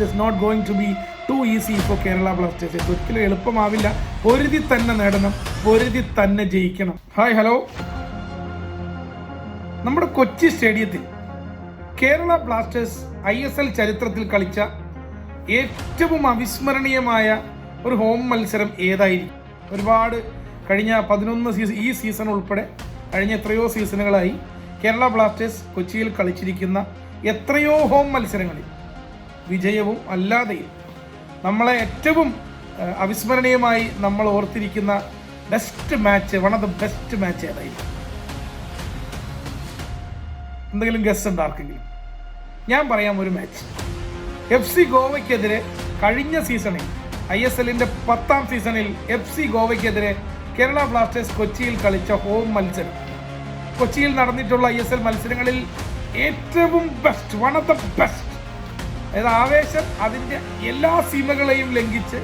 It is not going to be too easy for Kerala Blasters ഒരിക്കലും എളുപ്പമാവില്ല. പൊരുതി തന്നെ നേടണം. പൊരുതി തന്നെ ജയിക്കണം. ഹായ് ഹലോ നമ്മുടെ കൊച്ചി സ്റ്റേഡിയത്തിൽ Kerala Blasters I S L ചരിത്രത്തിൽ കളിച്ച ഏറ്റവും അവിസ്മരണീയമായ ഒരു ഹോം മത്സരം ഏതായിരിക്കും? ഒരുപാട് കഴിഞ്ഞ പതിനൊന്ന് സീസൺ ഈ സീസൺ ഉൾപ്പെടെ കഴിഞ്ഞ എത്രയോ സീസണുകളായി കേരള ബ്ലാസ്റ്റേഴ്സ് കൊച്ചിയിൽ കളിച്ചിരിക്കുന്ന എത്രയോ ഹോം മത്സരങ്ങളിൽ വിജയവും അല്ലാതെയും നമ്മളെ ഏറ്റവും അവിസ്മരണീയമായി നമ്മൾ ഓർത്തിരിക്കുന്ന best match one of the best match ഏതായിരിക്കും എന്തെങ്കിലും ഗസ് ഉണ്ട് ആർക്കെങ്കിലും? ഞാൻ പറയാം ഒരു മാച്ച് എഫ് സി ഗോവയ്ക്കെതിരെ കഴിഞ്ഞ സീസണിൽ ഐ എസ് എല്ലിന്റെ പത്താം സീസണിൽ എഫ് സി ഗോവയ്ക്കെതിരെ കേരള ബ്ലാസ്റ്റേഴ്സ് കൊച്ചിയിൽ കളിച്ച ഹോം മത്സരം. കൊച്ചിയിൽ നടന്നിട്ടുള്ള ഐ എസ് എൽ മത്സരങ്ങളിൽ ഏറ്റവും best one of the best അതായത് ആവേശം അതിന്റെ എല്ലാ സീമകളെയും ലംഘിച്ച്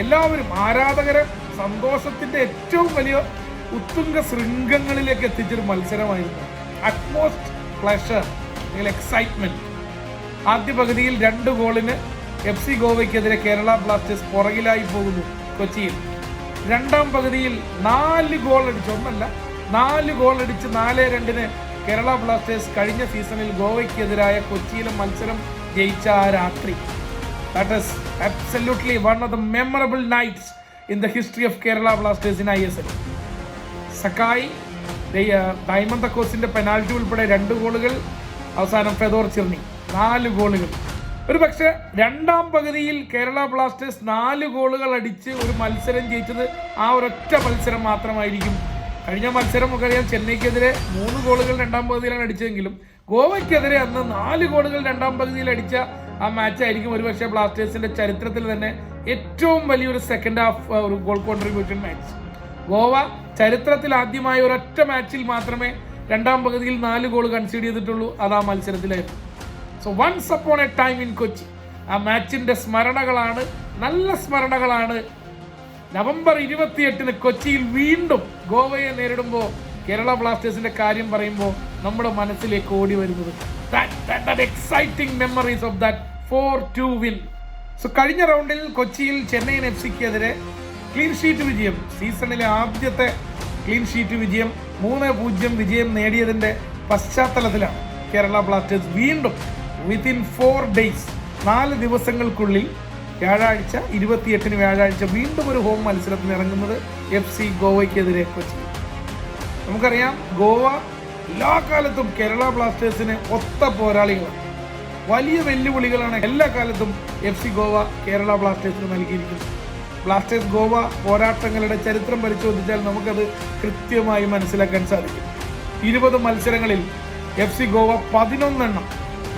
എല്ലാവരും ആരാധകരെ സന്തോഷത്തിന്റെ ഏറ്റവും വലിയ ഉത്തുംഗ ശൃംഗങ്ങളിലേക്ക് എത്തിച്ചൊരു മത്സരമായിരുന്നു. അറ്റ്മോസ്റ്റ് പ്ലഷർ അല്ലെങ്കിൽ എക്സൈറ്റ്മെന്റ് ആദ്യ പകുതിയിൽ രണ്ട് ഗോളിന് എഫ് സി ഗോവയ്ക്കെതിരെ കേരള ബ്ലാസ്റ്റേഴ്സ് പുറകിലായി പോകുന്നു കൊച്ചിയിൽ. രണ്ടാം പകുതിയിൽ നാല് ഗോൾ അടിച്ച് ഒന്നല്ല നാല് ഗോൾ അടിച്ച് നാല് രണ്ടിന് കേരള ബ്ലാസ്റ്റേഴ്സ് കഴിഞ്ഞ സീസണിൽ ഗോവയ്ക്കെതിരായ കൊച്ചിയിലെ മത്സരം ജയിച്ച ആ രാത്രി. That is absolutely one of the memorable nights in the history of Kerala Blasters in I S L സക്കായി ഡയമണ്ട് കോസിന്റെ പെനാൽറ്റി ഉൾപ്പെടെ രണ്ട് ഗോളുകൾ അവസാനം ഫെദോർ ചിർണി നാല് ഗോളുകൾ. ഒരു പക്ഷേ രണ്ടാം പകുതിയിൽ കേരള ബ്ലാസ്റ്റേഴ്സ് നാല് ഗോളുകൾ അടിച്ച് ഒരു മത്സരം ജയിച്ചത് ആ ഒരൊറ്റ മത്സരം മാത്രമായിരിക്കും കഴിഞ്ഞ മത്സരം നമുക്കറിയാം ചെന്നൈക്കെതിരെ മൂന്ന് ഗോളുകൾ രണ്ടാം പകുതിയിലാണ് അടിച്ചതെങ്കിലും ഗോവയ്ക്കെതിരെ അന്ന് നാല് ഗോളുകൾ രണ്ടാം പകുതിയിൽ അടിച്ച ആ മാച്ച് ആയിരിക്കും ഒരുപക്ഷെ ബ്ലാസ്റ്റേഴ്സിന്റെ ചരിത്രത്തിൽ തന്നെ ഏറ്റവും വലിയൊരു സെക്കൻഡ് ഹാഫ് ഒരു ഗോൾ കോൺട്രിബ്യൂഷൻ മാച്ച് ഗോവ ചരിത്രത്തിൽ ആദ്യമായ ഒരൊറ്റ മാച്ചിൽ മാത്രമേ രണ്ടാം പകുതിയിൽ നാല് ഗോൾ കൺസീഡ് ചെയ്തിട്ടുള്ളൂ. അത് ആ മത്സരത്തിലായിരുന്നു. So once upon a time in Kochi ആ മാച്ചിന്റെ സ്മരണകളാണ് നല്ല സ്മരണകളാണ് നവംബർ ഇരുപത്തിയെട്ടിന് കൊച്ചിയിൽ വീണ്ടും ഗോവയെ നേരിടുമ്പോൾ കേരള ബ്ലാസ്റ്റേഴ്സിന്റെ കാര്യം പറയുമ്പോൾ നമ്മുടെ മനസ്സിലേക്ക് ഓടി വരുന്നത്. Exciting memories of that four two win so കഴിഞ്ഞ റൗണ്ടിൽ കൊച്ചിയിൽ ചെന്നൈയിൻ എഫ് സിക്കെതിരെ ക്ലീൻ ഷീറ്റ് വിജയം. സീസണിലെ ആദ്യത്തെ ക്ലീൻ ഷീറ്റ് വിജയം മൂന്ന് പൂജ്യം വിജയം നേടിയതിന്റെ പശ്ചാത്തലത്തിലാണ് കേരള ബ്ലാസ്റ്റേഴ്സ് വീണ്ടും വിത്തിൻ ഫോർ ഡേയ്സ് നാല് ദിവസങ്ങൾക്കുള്ളിൽ വ്യാഴാഴ്ച ഇരുപത്തിയെട്ടിന് വ്യാഴാഴ്ച വീണ്ടും ഒരു ഹോം മത്സരത്തിന് ഇറങ്ങുന്നത് എഫ് സി ഗോവയ്ക്കെതിരെ കൊച്ചി. നമുക്കറിയാം ഗോവ എല്ലാ കാലത്തും കേരള ബ്ലാസ്റ്റേഴ്സിന് ഒത്ത പോരാളികളാണ്. വലിയ വെല്ലുവിളികളാണ് എല്ലാ കാലത്തും എഫ് സി ഗോവ കേരള ബ്ലാസ്റ്റേഴ്സിന് നൽകിയിരിക്കുന്നത്. ബ്ലാസ്റ്റേഴ്സ് ഗോവ പോരാട്ടങ്ങളുടെ ചരിത്രം പരിശോധിച്ചാൽ നമുക്കത് കൃത്യമായി മനസ്സിലാക്കാൻ സാധിക്കും. ഇരുപത് മത്സരങ്ങളിൽ എഫ് സി ഗോവ പതിനൊന്നെണ്ണം.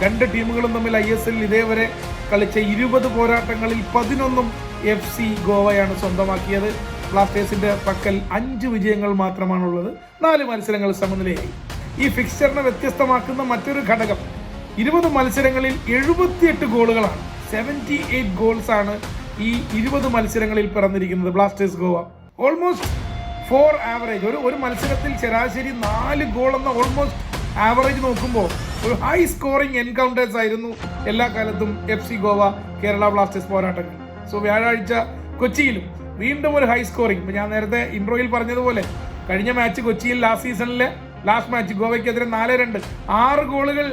രണ്ട് ടീമുകളും തമ്മിൽ ഐ എസ് എല്ലിൽ ഇതേവരെ കളിച്ച ഇരുപത് പോരാട്ടങ്ങളിൽ പതിനൊന്നും എഫ് സി ഗോവയാണ് സ്വന്തമാക്കിയത്. ബ്ലാസ്റ്റേഴ്സിന്റെ പക്കൽ അഞ്ച് വിജയങ്ങൾ മാത്രമാണുള്ളത്. നാല് മത്സരങ്ങൾ സമനിലയായി. ഈ ഫിക്സ്ചറിനെ വ്യത്യസ്തമാക്കുന്ന മറ്റൊരു ഘടകം ഇരുപത് മത്സരങ്ങളിൽ എഴുപത്തിയെട്ട് ഗോളുകളാണ്. സെവന്റി എയ്റ്റ് ഗോൾസ് ആണ് ഈ ഇരുപത് മത്സരങ്ങളിൽ പിറന്നിരിക്കുന്നത് Blasters Goa. Almost four average ഒരു ഒരു മത്സരത്തിൽ ശരാശരി നാല് ഗോൾ എന്ന ഓൾമോസ്റ്റ് ആവറേജ് നോക്കുമ്പോൾ ഒരു ഹൈ സ്കോറിംഗ് എൻകൗണ്ടേഴ്സ് ആയിരുന്നു എല്ലാ കാലത്തും F C Goa Kerala Blasters പോരാട്ടങ്ങൾ. സോ വ്യാഴാഴ്ച കൊച്ചിയിലും വീണ്ടും ഒരു ഹൈ സ്കോറിംഗ് ഞാൻ നേരത്തെ ഇൻട്രോയിൽ പറഞ്ഞതുപോലെ കഴിഞ്ഞ മാച്ച് കൊച്ചിയിൽ ലാസ്റ്റ് സീസണിലെ ലാസ്റ്റ് മാച്ച് ഗോവയ്ക്കെതിരെ നാല് രണ്ട്. ആറ് ഗോളുകൾ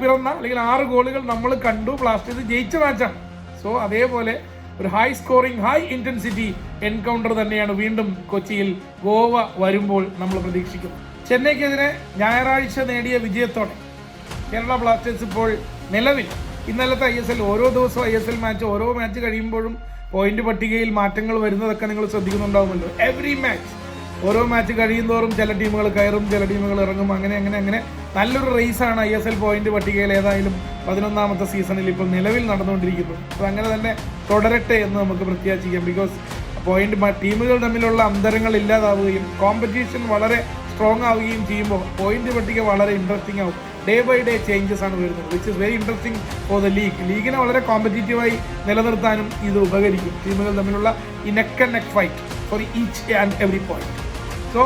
പിറന്ന അല്ലെങ്കിൽ ആറ് ഗോളുകൾ നമ്മൾ കണ്ടു. ബ്ലാസ്റ്റേഴ്സ് ജയിച്ച മാച്ചാണ് സോ അതേപോലെ ഒരു high scoring high intensity encounter തന്നെയാണ് വീണ്ടും കൊച്ചിയിൽ ഗോവ വരുമ്പോൾ നമ്മൾ പ്രതീക്ഷിക്കുന്നത്. ചെന്നൈക്കെതിരെ ഞായറാഴ്ച നേടിയ വിജയത്തോടെ കേരള ബ്ലാസ്റ്റേഴ്സ് ഇപ്പോൾ നിലവിൽ. ഇന്നലത്തെ ഐ എസ് എൽ ഓരോ ദിവസവും ഐ എസ് എൽ മാച്ച് ഓരോ മാച്ച് കഴിയുമ്പോഴും പോയിന്റ് പട്ടികയിൽ മാറ്റങ്ങൾ വരുന്നതൊക്കെ നിങ്ങൾ ശ്രദ്ധിക്കുന്നുണ്ടാവുമല്ലോ. എവറി മാച്ച് ഓരോ മാച്ച് കഴിയുന്തോറും ചില ടീമുകൾ കയറും ചില ടീമുകൾ ഇറങ്ങും അങ്ങനെ അങ്ങനെ അങ്ങനെ നല്ലൊരു റേസാണ് ഐ എസ് എൽ പോയിന്റ് പട്ടികയിൽ ഏതായാലും പതിനൊന്നാമത്തെ സീസണിൽ ഇപ്പോൾ നിലവിൽ നടന്നുകൊണ്ടിരിക്കുന്നത്. അപ്പോൾ അങ്ങനെ തന്നെ തുടരട്ടെ എന്ന് നമുക്ക് പ്രത്യാശിക്കാം. ബിക്കോസ് പോയിന്റ് ടീമുകൾ തമ്മിലുള്ള അന്തരങ്ങൾ ഇല്ലാതാവുകയും കോമ്പറ്റീഷൻ വളരെ സ്ട്രോങ് ആവുകയും ചെയ്യുമ്പോൾ പോയിന്റ് പട്ടിക വളരെ ഇൻട്രസ്റ്റിംഗ് ആവും. ഡേ ബൈ ഡേ ചേഞ്ചസ് ആണ് വരുന്നത് which is very interesting for the league ലീഗിനെ വളരെ കോമ്പറ്റീറ്റീവായി നിലനിർത്താനും ഇത് ഉപകരിക്കും. ടീമുകൾ തമ്മിലുള്ള ഈ neck and neck fight for each and every point so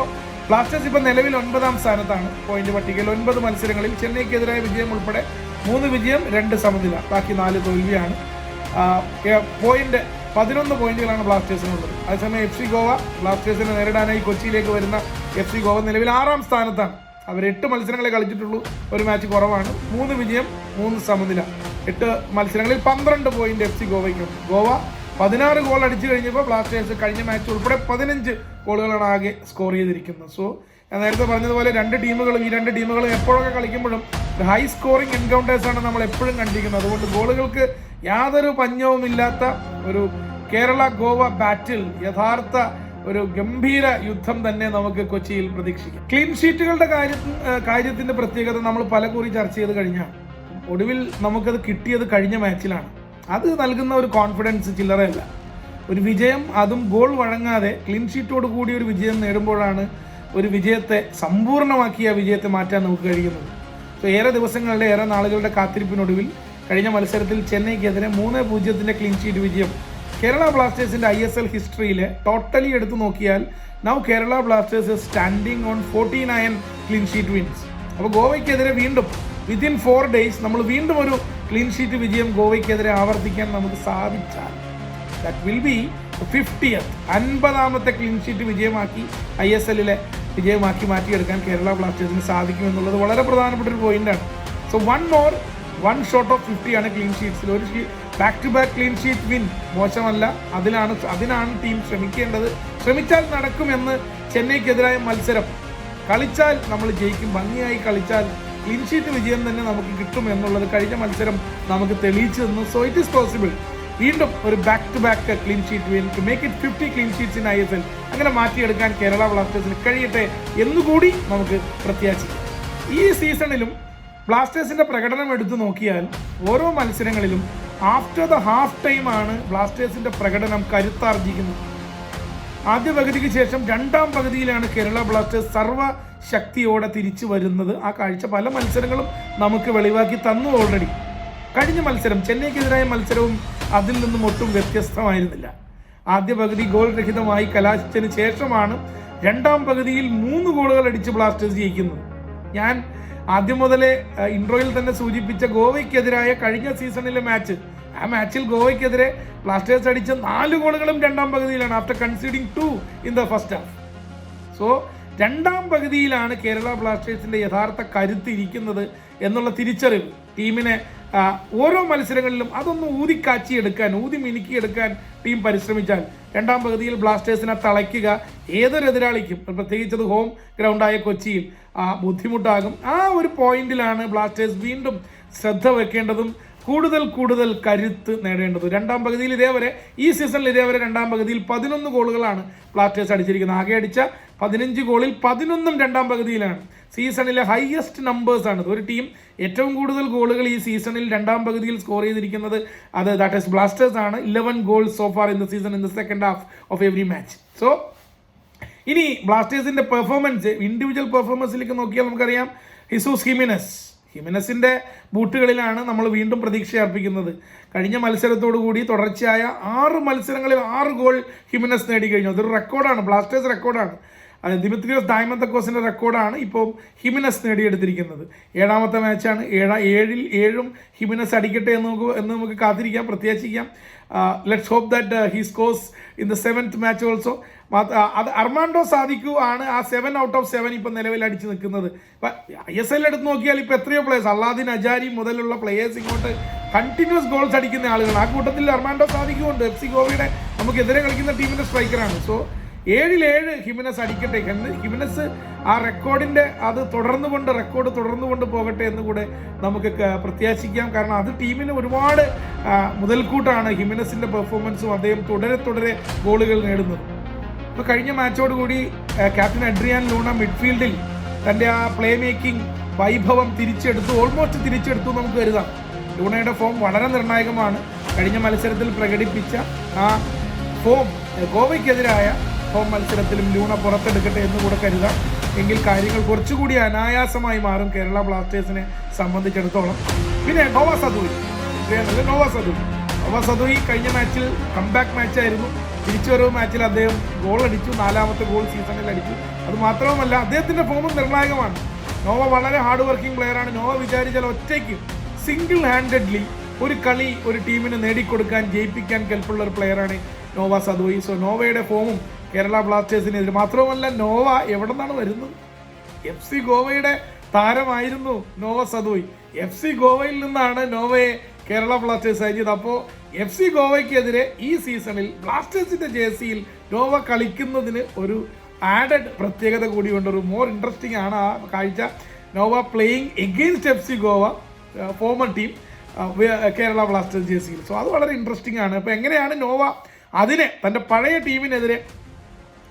Blasters ഇപ്പോൾ നിലവിൽ ഒൻപതാം സ്ഥാനത്താണ്. പോയിന്റ് പട്ടികയിൽ ഒൻപത് മത്സരങ്ങളിൽ ചെന്നൈക്കെതിരായ വിജയം ഉൾപ്പെടെ മൂന്ന് വിജയം രണ്ട് സമനില. ബാക്കി നാല് തോൽവിയാണ്. പോയിന്റ് പതിനൊന്ന് പോയിന്റുകളാണ് ബ്ലാസ്റ്റേഴ്സിനുള്ളത് അതേസമയം എഫ് സി ഗോവ ബ്ലാസ്റ്റേഴ്സിനെ നേരിടാനായി കൊച്ചിയിലേക്ക് വരുന്ന എഫ് സി ഗോവ നിലവിൽ ആറാം സ്ഥാനത്താണ്. അവർ എട്ട് മത്സരങ്ങളെ കളിച്ചിട്ടുള്ളൂ. ഒരു മാച്ച് കുറവാണ്. മൂന്ന് വിജയം മൂന്ന് സമനില. എട്ട് മത്സരങ്ങളിൽ പന്ത്രണ്ട് പോയിന്റ് എഫ് സി ഗോവയ്ക്കുണ്ട് ഗോവ പതിനാറ് ഗോൾ അടിച്ചു കഴിഞ്ഞപ്പോൾ ബ്ലാസ്റ്റേഴ്സ് കഴിഞ്ഞ മാച്ച് ഉൾപ്പെടെ പതിനഞ്ച് ഗോളുകളാണ് ആകെ സ്കോർ ചെയ്തിരിക്കുന്നത്. സോ ഞാൻ നേരത്തെ പറഞ്ഞതുപോലെ രണ്ട് ടീമുകളും ഈ രണ്ട് ടീമുകളും എപ്പോഴൊക്കെ കളിക്കുമ്പോഴും ഹൈ സ്കോറിംഗ് എൻകൗണ്ടേഴ്സാണ് നമ്മൾ എപ്പോഴും കണ്ടിരിക്കുന്നത്. അതുകൊണ്ട് ഗോളുകൾക്ക് യാതൊരു പഞ്ഞവുമില്ലാത്ത ഒരു കേരള ഗോവ ബാറ്റിൽ യഥാർത്ഥ ഒരു ഗംഭീര യുദ്ധം തന്നെ നമുക്ക് കൊച്ചിയിൽ പ്രതീക്ഷിക്കാം. ക്ലീൻ ഷീറ്റുകളുടെ കാര്യത്തിൽ കാര്യത്തിന്റെ പ്രത്യേകത നമ്മൾ പല കൂറി ചർച്ച ചെയ്ത് കഴിഞ്ഞാൽ ഒടുവിൽ നമുക്കത് കിട്ടിയത് കഴിഞ്ഞ മാച്ചിലാണ്. അത് നൽകുന്ന ഒരു കോൺഫിഡൻസ് ചില്ലറയല്ല. ഒരു വിജയം അതും ഗോൾ വഴങ്ങാതെ ക്ലീൻ ഷീറ്റോട് കൂടി ഒരു വിജയം നേടുമ്പോഴാണ് ഒരു വിജയത്തെ സമ്പൂർണമാക്കിയ വിജയത്തെ മാറ്റാൻ നമുക്ക് കഴിയുന്നത്. ഏറെ ദിവസങ്ങളുടെ ഏറെ നാളുകളുടെ കാത്തിരിപ്പിനൊടുവിൽ കഴിഞ്ഞ മത്സരത്തിൽ ചെന്നൈക്കെതിരെ മൂന്ന് പൂജ്യത്തിന്റെ ക്ലീൻ ഷീറ്റ് വിജയം. കേരള ബ്ലാസ്റ്റേഴ്സിന്റെ ഐ എസ് എൽ ഹിസ്റ്ററിയിലെ ടോട്ടലി എടുത്തു നോക്കിയാൽ now Kerala Blasters standing on forty nine clean sheet wins അപ്പോൾ ഗോവയ്ക്കെതിരെ വീണ്ടും വിത്തിൻ ഫോർ ഡേയ്സ് നമ്മൾ വീണ്ടും ഒരു ക്ലീൻ ഷീറ്റ് വിജയം ഗോവയ്ക്കെതിരെ ആവർത്തിക്കാൻ നമുക്ക് സാധിച്ചാൽ ദാറ്റ് വിൽ ബി ഫിഫ്റ്റിയത്ത് അൻപതാമത്തെ ക്ലീൻ ഷീറ്റ് വിജയമാക്കി ഐ എസ് എല്ലിലെ വിജയമാക്കി മാറ്റിയെടുക്കാൻ കേരള ബ്ലാസ്റ്റേഴ്സിന് സാധിക്കും എന്നുള്ളത് വളരെ പ്രധാനപ്പെട്ട ഒരു പോയിന്റാണ് so one more one shot of ഫിഫ്റ്റിയാണ് clean ഷീറ്റ്സിൽ ഒരു back to back clean sheet win മോശമല്ല. അതിലാണ് അതിനാണ് ടീം ശ്രമിക്കേണ്ടത്. ശ്രമിച്ചാൽ നടക്കുമെന്ന് ചെന്നൈക്കെതിരായ മത്സരം. കളിച്ചാൽ നമ്മൾ ജയിക്കും. ഭംഗിയായി കളിച്ചാൽ ക്ലീൻ ഷീറ്റ് വിജയം തന്നെ നമുക്ക് കിട്ടും എന്നുള്ളത് കഴിഞ്ഞ മത്സരം നമുക്ക് തെളിയിച്ചു തന്നു. സോ ഇറ്റ് ഈസ് പോസിബിൾ വീണ്ടും ഒരു back to back clean sheet win to make it fifty clean sheets in I S L അങ്ങനെ മാറ്റിയെടുക്കാൻ കേരള ബ്ലാസ്റ്റേഴ്സിന് കഴിയട്ടെ എന്നുകൂടി നമുക്ക് പ്രത്യാശിക്കാം. ഈ സീസണിലും ബ്ലാസ്റ്റേഴ്സിന്റെ പ്രകടനം എടുത്തു നോക്കിയാൽ ഓരോ മത്സരങ്ങളിലും ആഫ്റ്റർ ദ ഹാഫ് ടൈം ആണ് ബ്ലാസ്റ്റേഴ്സിന്റെ പ്രകടനം കരുത്താർജിക്കുന്നത്. ആദ്യ പകുതിക്ക് ശേഷം രണ്ടാം പകുതിയിലാണ് കേരള ബ്ലാസ്റ്റേഴ്സ് സർവ ശക്തിയോടെ തിരിച്ചു വരുന്നത്. ആ കാഴ്ച പല മത്സരങ്ങളും നമുക്ക് വെളിവാക്കി തന്നു ഓൾറെഡി കഴിഞ്ഞ മത്സരം ചെന്നൈക്കെതിരായ മത്സരവും അതിൽ നിന്നും ഒട്ടും വ്യത്യസ്തമായിരുന്നില്ല. ആദ്യ പകുതി ഗോൾ രഹിതമായി കലാശിച്ചതിന് ശേഷമാണ് രണ്ടാം പകുതിയിൽ മൂന്ന് ഗോളുകൾ അടിച്ച് ബ്ലാസ്റ്റേഴ്സ് ജയിക്കുന്നത്. ഞാൻ ആദ്യം മുതലേ ഇൻട്രോയിൽ തന്നെ സൂചിപ്പിച്ച ഗോവയ്ക്കെതിരായ കഴിഞ്ഞ സീസണിലെ മാച്ച്. ആ മാച്ചിൽ ഗോവയ്ക്കെതിരെ ബ്ലാസ്റ്റേഴ്സ് അടിച്ച നാല് ഗോളുകളും രണ്ടാം പകുതിയിലാണ് after conceding two in the first half so രണ്ടാം പകുതിയിലാണ് കേരള ബ്ലാസ്റ്റേഴ്സിന്റെ യഥാർത്ഥ കരുത്ത് ഇരിക്കുന്നത് എന്നുള്ള തിരിച്ചറിവ്. ടീമിനെ ഓരോ മത്സരങ്ങളിലും അതൊന്ന് ഊതിക്കാച്ചിയെടുക്കാൻ ഊതി മിനുക്കിയെടുക്കാൻ ടീം പരിശ്രമിച്ചാൽ രണ്ടാം പകുതിയിൽ ബ്ലാസ്റ്റേഴ്സിനെ തളയ്ക്കുക ഏതൊരു എതിരാളിക്കും പ്രത്യേകിച്ചത് ഹോം ഗ്രൗണ്ടായ കൊച്ചിയിൽ ബുദ്ധിമുട്ടാകും. ആ ഒരു പോയിന്റിലാണ് ബ്ലാസ്റ്റേഴ്സ് വീണ്ടും ശ്രദ്ധ വെക്കേണ്ടതും കൂടുതൽ കൂടുതൽ കരുത്ത് നേടേണ്ടത്. രണ്ടാം പകുതിയിൽ ഇതേവരെ ഈ സീസണിൽ ഇതേവരെ രണ്ടാം പകുതിയിൽ പതിനൊന്ന് ഗോളുകളാണ് ബ്ലാസ്റ്റേഴ്സ് അടിച്ചിരിക്കുന്നത്. ആകെ അടിച്ച പതിനഞ്ച് ഗോളിൽ പതിനൊന്നും രണ്ടാം പകുതിയിലാണ്. സീസണിലെ ഹയസ്റ്റ് നമ്പേഴ്സ് ആണ് ഒരു ടീം ഏറ്റവും കൂടുതൽ ഗോളുകൾ ഈ സീസണിൽ രണ്ടാം പകുതിയിൽ സ്കോർ ചെയ്തിരിക്കുന്നത് അത് ദാറ്റ് ഈസ് ബ്ലാസ്റ്റേഴ്സ് ആണ്. Eleven goals so far in the season in the second half of every match so ഇനി ബ്ലാസ്റ്റേഴ്സിന്റെ പെർഫോമൻസ് ഇൻഡിവിജ്വൽ പെർഫോമൻസിലേക്ക് നോക്കിയാൽ നമുക്കറിയാം. ഹിസൂസ് ഹിമിനസ് ഹിമിനസിന്റെ ബൂട്ടുകളിലാണ് നമ്മൾ വീണ്ടും പ്രതീക്ഷ അർപ്പിക്കുന്നത്. കഴിഞ്ഞ മത്സരത്തോടു കൂടി തുടർച്ചയായ ആറ് മത്സരങ്ങളിൽ ആറ് ഗോൾ ഹിമിനസ് നേടി കഴിഞ്ഞു അതൊരു റെക്കോർഡാണ് ബ്ലാസ്റ്റേഴ്സ് റെക്കോർഡാണ് ദിമിത്രിയോസ് ഡയമന്തക്കോസിന്റെ റെക്കോർഡാണ് ഇപ്പോൾ ഹിമിനസ് നേടിയെടുത്തിരിക്കുന്നത്. ഏഴാമത്തെ മാച്ചാണ് ഏഴാ ഏഴിൽ ഏഴും ഹിമിനസ് അടിക്കട്ടെ എന്ന് നമുക്ക് എന്ന് നമുക്ക് കാത്തിരിക്കാം പ്രത്യാശിക്കാം. Let's hope that he scores in the seventh match also അത് അർമാൻഡോ സാദിക്കു ആണ് ആ സെവൻ ഔട്ട് ഓഫ് സെവൻ ഇപ്പം നിലവിൽ അടിച്ചു നിൽക്കുന്നത്. ഐ എസ് എൽ എടുത്ത് നോക്കിയാൽ ഇപ്പോൾ എത്രയോ പ്ലേയേഴ്സ് അള്ളാദിൻ അജാരി മുതലുള്ള പ്ലേയേഴ്സ് ഇങ്ങോട്ട് കണ്ടിന്യൂസ് ഗോൾസ് അടിക്കുന്ന ആളുകൾ ആ കൂട്ടത്തിൽ അർമാൻഡോ സാധിക്കുമുണ്ട് എഫ് സി ഗോവയുടെ നമുക്കെതിരെ കളിക്കുന്ന ടീമിന്റെ സ്ട്രൈക്കറാണ് സോ ഏഴിൽ ഏഴ് ഹിമിനസ് അടിക്കട്ടെ. ഹിമിനസ് ആ റെക്കോർഡിന്റെ അത് തുടർന്നു കൊണ്ട് റെക്കോർഡ് തുടർന്നു കൊണ്ട് പോകട്ടെ എന്ന് കൂടെ നമുക്ക് പ്രത്യാശിക്കാം. കാരണം അത് ടീമിന് ഒരുപാട് മുതൽക്കൂട്ടാണ് ഹിമിനസിന്റെ പെർഫോമൻസും അദ്ദേഹം തുടരെ തുടരെ ഗോളുകൾ നേടുന്നത്. ഇപ്പോൾ കഴിഞ്ഞ മാച്ചോട് കൂടി ക്യാപ്റ്റൻ അഡ്രിയാൻ ലൂണ മിഡ്ഫീൽഡിൽ തന്റെ ആ പ്ലേ മേക്കിംഗ് വൈഭവം തിരിച്ചെടുത്തു ഓൾമോസ്റ്റ് തിരിച്ചെടുത്തു നമുക്ക് കരുതാം. ലൂണയുടെ ഫോം വളരെ നിർണായകമാണ്. കഴിഞ്ഞ മത്സരത്തിൽ പ്രകടിപ്പിച്ച ആ ഫോം ഗോവയ്ക്കെതിരായ ഫോം മത്സരത്തിലും ലൂണ പുറത്തെടുക്കട്ടെ എന്ന് കൂടെ കരുതാം. എങ്കിൽ കാര്യങ്ങൾ കുറച്ചുകൂടി അനായാസമായി മാറും കേരള ബ്ലാസ്റ്റേഴ്സിനെ സംബന്ധിച്ചിടത്തോളം. പിന്നെ Noah Sadaoui Noah Sadaoui Noah Sadaoui കഴിഞ്ഞ മാച്ചിൽ കംബാക്ക് മാച്ചായിരുന്നു തിരിച്ചുവരവ് മാച്ചിൽ അദ്ദേഹം ഗോൾ അടിച്ചു. നാലാമത്തെ ഗോൾ സീസണിൽ അടിച്ചു. അത് മാത്രവുമല്ല അദ്ദേഹത്തിന്റെ ഫോമും നിർണായകമാണ്. നോവ വളരെ ഹാർഡ് വർക്കിംഗ് പ്ലെയറാണ് നോവ വിചാരിച്ചാൽ ഒറ്റയ്ക്ക് സിംഗിൾ ഹാൻഡഡ്ലി ഒരു കളി ഒരു ടീമിന് നേടിക്കൊടുക്കാൻ ജയിപ്പിക്കാൻ കെൽപ്പുള്ള ഒരു പ്ലെയറാണ് നോവ സദോയി സോ നോവയുടെ ഫോമും കേരള ബ്ലാസ്റ്റേഴ്സിനെതിരെ. മാത്രവുമല്ല നോവ എവിടെ നിന്നാണ് വരുന്നത്? എഫ് സി ഗോവയുടെ താരമായിരുന്നു നോവ സദോയി എഫ് സി ഗോവയിൽ നിന്നാണ് നോവയെ കേരള ബ്ലാസ്റ്റേഴ്സ് അയച്ചത് അപ്പോൾ എഫ് സി ഗോവയ്ക്കെതിരെ ഈ സീസണിൽ ബ്ലാസ്റ്റേഴ്സിന്റെ ജേഴ്സിയിൽ ഗോവ കളിക്കുന്നതിന് ഒരു ആഡഡ് പ്രത്യേകത കൂടിയുണ്ട്. ഒരു മോർ ഇൻട്രസ്റ്റിംഗ് ആണ് ആ കാഴ്ച. Noah playing against F C Goa former team Kerala Blasters ജേഴ്സിയിൽ. So അത് വളരെ ഇൻട്രസ്റ്റിംഗ് ആണ്. അപ്പോൾ എങ്ങനെയാണ് നോവ അതിനെ തന്റെ പഴയ ടീമിനെതിരെ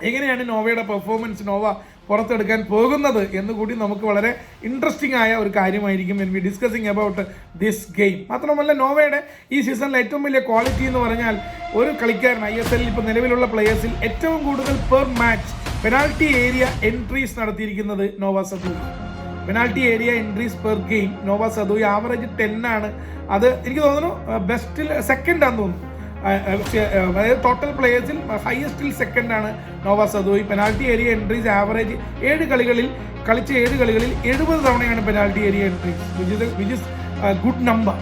എങ്ങനെയാണ് നോവയുടെ പെർഫോമൻസ് നോവ പുറത്തെടുക്കാൻ പോകുന്നത് എന്ന് കൂടി നമുക്ക് വളരെ ഇൻട്രസ്റ്റിംഗ് ആയ ഒരു കാര്യമായിരിക്കും and we discussing about this game മാത്രമല്ല നോവയുടെ ഈ സീസണിലെ ഏറ്റവും വലിയ ക്വാളിറ്റി എന്ന് പറഞ്ഞാൽ ഒരു കളിക്കാരൻ ഐ എസ് എല്ലിൽ ഇപ്പോൾ നിലവിലുള്ള പ്ലേയേഴ്സിൽ ഏറ്റവും കൂടുതൽ per match penalty area entries നടത്തിയിരിക്കുന്നത് Noah Sadaoui penalty area entries per game Noah Sadaoui average ten ആണ്. അത് എനിക്ക് തോന്നുന്നു ബെസ്റ്റിൽ സെക്കൻഡ് ആണെന്ന് തോന്നുന്നു. അതായത് ടോട്ടൽ പ്ലേയേഴ്സിൽ ഹയസ്റ്റിൽ സെക്കൻഡ് ആണ് Noah Sadaoui. Penalty area entries average ഏഴ് കളികളിൽ കളിച്ച ഏഴ് കളികളിൽ എഴുപത് തവണയാണ് penalty area entries which is which is good number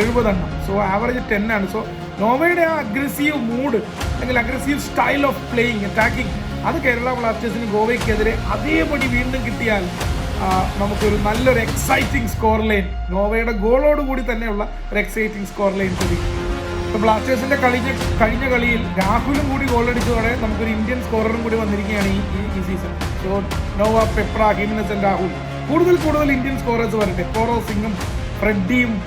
എഴുപതെണ്ണം so average ten ആണ്. സോ നോവയുടെ ആ അഗ്രസീവ് മൂഡ് അല്ലെങ്കിൽ aggressive style of playing attacking അത് കേരള ബ്ലാസ്റ്റേഴ്സിന് ഗോവയ്ക്കെതിരെ അതേപടി വീണ്ടും കിട്ടിയാൽ നമുക്കൊരു നല്ലൊരു എക്സൈറ്റിംഗ് സ്കോർ ലൈൻ നോവയുടെ ഗോളോട് കൂടി തന്നെയുള്ള ഒരു എക്സൈറ്റിംഗ് സ്കോർ ലൈൻ ഇപ്പൊ ബ്ലാസ്റ്റേഴ്സിന്റെ കഴിഞ്ഞ കഴിഞ്ഞ കളിയിൽ രാഹുലും കൂടി ഗോളടിച്ചതോടെ നമുക്കൊരു ഇന്ത്യൻ സ്കോററും കൂടി വന്നിരിക്കുകയാണ് ഈ ഈ- season so Noah Peprah Jimenez Rahul കൂടുതൽ കൂടുതൽ ഇന്ത്യൻ സ്കോറേഴ്സ് വരട്ടെ. കോറോ സിംഗും ഫ്രെഡിയും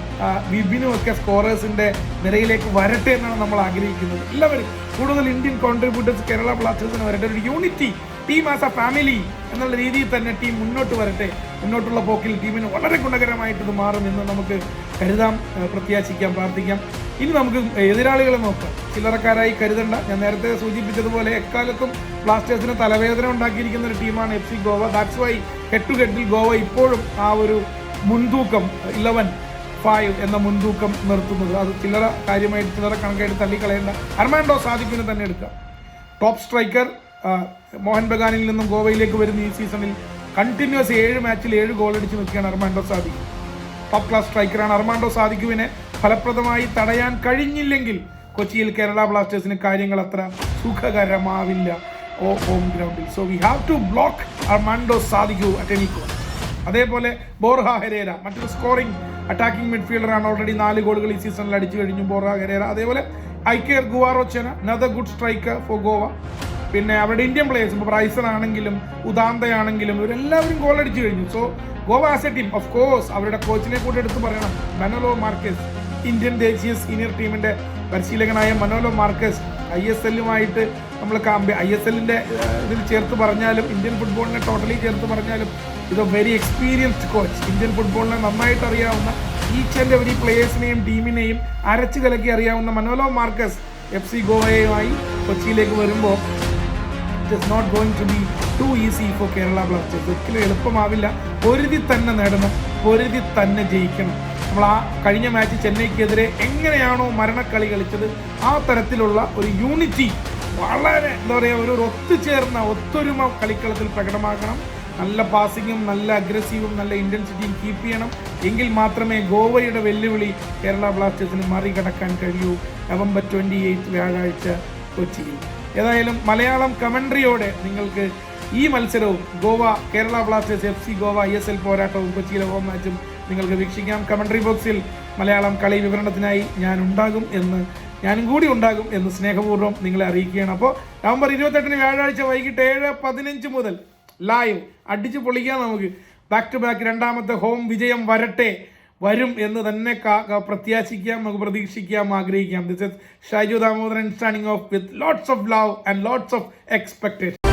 വിബിനും ഒക്കെ സ്കോറേഴ്സിന്റെ നിരയിലേക്ക് വരട്ടെ എന്നാണ് നമ്മൾ ആഗ്രഹിക്കുന്നത്. എല്ലാവരും കൂടുതൽ ഇന്ത്യൻ കോൺട്രിബ്യൂട്ടേഴ്സ് കേരള ബ്ലാസ്റ്റേഴ്സിന് വരട്ടെ. ഒരു unity team as a family എന്നുള്ള രീതിയിൽ തന്നെ ടീം മുന്നോട്ട് വരട്ടെ. മുന്നോട്ടുള്ള പോക്കിൽ ടീമിന് വളരെ ഗുണകരമായിട്ട് മാറും എന്ന് നമുക്ക് കരുതാം പ്രത്യാശിക്കാം പ്രാർത്ഥിക്കാം. ഇനി നമുക്ക് എതിരാളികളെ നോക്കാം. ചില്ലറക്കാരായി കരുതണ്ട. ഞാൻ നേരത്തെ സൂചിപ്പിച്ചതുപോലെ എക്കാലത്തും ബ്ലാസ്റ്റേഴ്സിന് തലവേദന ഉണ്ടാക്കിയിരിക്കുന്ന ഒരു ടീമാണ് F C Goa. That's why head to ഹെഡിൽ Goa ഇപ്പോഴും ആ ഒരു മുൻതൂക്കം ഇലവൻ ഫൈവ് എന്ന മുൻതൂക്കം നിർത്തുന്നത്. അത് ചില്ലറ കാര്യമായിട്ട് ചില്ലറ കണക്കായിട്ട് തള്ളിക്കളയേണ്ട. അർമാൻഡോ സാദിഖിനെ തന്നെ എടുക്കാം. ടോപ്പ് സ്ട്രൈക്കർ മോഹൻ ബഗാനിൽ നിന്നും ഗോവയിലേക്ക് വരുന്ന ഈ സീസണിൽ കണ്ടിന്യൂസ് ഏഴ് മാച്ചിൽ ഏഴ് ഗോൾ അടിച്ച് നിൽക്കുകയാണ് അർമാൻഡോ സാദിഖ്. ടോപ്പ് ക്ലാസ് സ്ട്രൈക്കറാണ് അർമാൻഡോ സാദിഖുവിനെ ഫലപ്രദമായി തടയാൻ കഴിഞ്ഞില്ലെങ്കിൽ കൊച്ചിയിൽ കേരള ബ്ലാസ്റ്റേഴ്സിന് കാര്യങ്ങൾ അത്ര സുഖകരമാവില്ല. ഓ ഹോം ഗ്രൗണ്ടിൽ so we have to block Armando Sadiku at അതേപോലെ ബോർഹ ഹെരേര മറ്റൊരു സ്കോറിംഗ് അറ്റാക്കിംഗ് മിഡ്ഫീൽഡറാണ് ഓൾറെഡി നാല് ഗോളുകൾ ഈ സീസണിൽ അടിച്ചു കഴിഞ്ഞു ബോർഹ ഹെരേര. അതേപോലെ I Iker Guarrotxena another good striker for Goa. പിന്നെ അവരുടെ ഇന്ത്യൻ പ്ലേയേഴ്സ് ഇപ്പോൾ ബ്രൈസൺ ആണെങ്കിലും ഉദാന്തയാണെങ്കിലും ഇവരെല്ലാവരും ഗോൾ അടിച്ചു കഴിഞ്ഞു. So Goa as a team of course അവരുടെ കോച്ചിനെ കൂടെ എടുത്ത് പറയണം. മനോലോ മാർക്കസ് ഇന്ത്യൻ ദേശീയ സീനിയർ ടീമിന്റെ പരിശീലകനായ മനോലോ മാർക്കസ് ഐ എസ് എല്ലുമായിട്ട് നമ്മൾ കാമ്പി ഐ എസ് എല്ലിന്റെ ഇതിൽ ചേർത്ത് പറഞ്ഞാലും ഇന്ത്യൻ ഫുട്ബോളിനെ ടോട്ടലി ചേർത്ത് പറഞ്ഞാലും ഇത് വെരി എക്സ്പീരിയൻസ്ഡ് കോച്ച് ഇന്ത്യൻ ഫുട്ബോളിനെ നന്നായിട്ട് അറിയാവുന്ന ഈച്ച് ആൻഡ് എവരി പ്ലേയേഴ്സിനെയും ടീമിനെയും അരച്ചു കലക്കി അറിയാവുന്ന മനോലോ മാർക്കസ് എഫ് സി ഗോവയുമായി കൊച്ചിയിലേക്ക് വരുമ്പോൾ it is not going to be too easy for Kerala Blasters ഒരിക്കലും എളുപ്പമാവില്ല. പൊരുതി തന്നെ നേടണം. പൊരുതി തന്നെ ജയിക്കണം. നമ്മൾ ആ കഴിഞ്ഞ മാച്ച് ചെന്നൈക്കെതിരെ എങ്ങനെയാണോ മരണക്കളി കളിച്ചത് ആ തരത്തിലുള്ള ഒരു യൂണിറ്റി വളരെ എന്താ പറയുക ഒരു ഒത്തുചേർന്ന ഒത്തൊരുമ കളിക്കളത്തിൽ പ്രകടമാക്കണം നല്ല പാസിങ്ങും നല്ല അഗ്രസീവും നല്ല ഇന്റൻസിറ്റിയും കീപ്പ് ചെയ്യണം. എങ്കിൽ മാത്രമേ ഗോവയുടെ വെല്ലുവിളി കേരള ബ്ലാസ്റ്റേഴ്സിന് മറികടക്കാൻ കഴിയൂ. നവംബർ ട്വന്റി എയ്റ്റ് വ്യാഴാഴ്ച കൊച്ചിയിൽ. ഏതായാലും മലയാളം കമൻട്രിയോടെ നിങ്ങൾക്ക് ഈ മത്സരവും Goa Kerala Blasters F C Goa I S L പോരാട്ടവും കൊച്ചിയിലെ ഹോം മാച്ചും നിങ്ങൾക്ക് വീക്ഷിക്കാം. കമൻട്രി ബോക്സിൽ മലയാളം കളി വിവരണത്തിനായി ഞാൻ ഉണ്ടാകും എന്ന് ഞാനും കൂടി ഉണ്ടാകും എന്ന് സ്നേഹപൂർവം നിങ്ങളെ അറിയിക്കുകയാണ്. അപ്പോൾ നവംബർ ഇരുപത്തെട്ടിന് വ്യാഴാഴ്ച വൈകിട്ട് ഏഴ് പതിനഞ്ച് മുതൽ ലൈവ് അടിച്ചു പൊളിക്കാം നമുക്ക്. ബാക്ക് ടു ബാക്ക് രണ്ടാമത്തെ ഹോം വിജയം വരട്ടെ. വരും എന്ന് തന്നെ പ്രത്യാശിക്കാം നമുക്ക് പ്രതീക്ഷിക്കാം ആഗ്രഹിക്കാം. This is Shaiju Damodaran standing off with lots of love and lots of expectation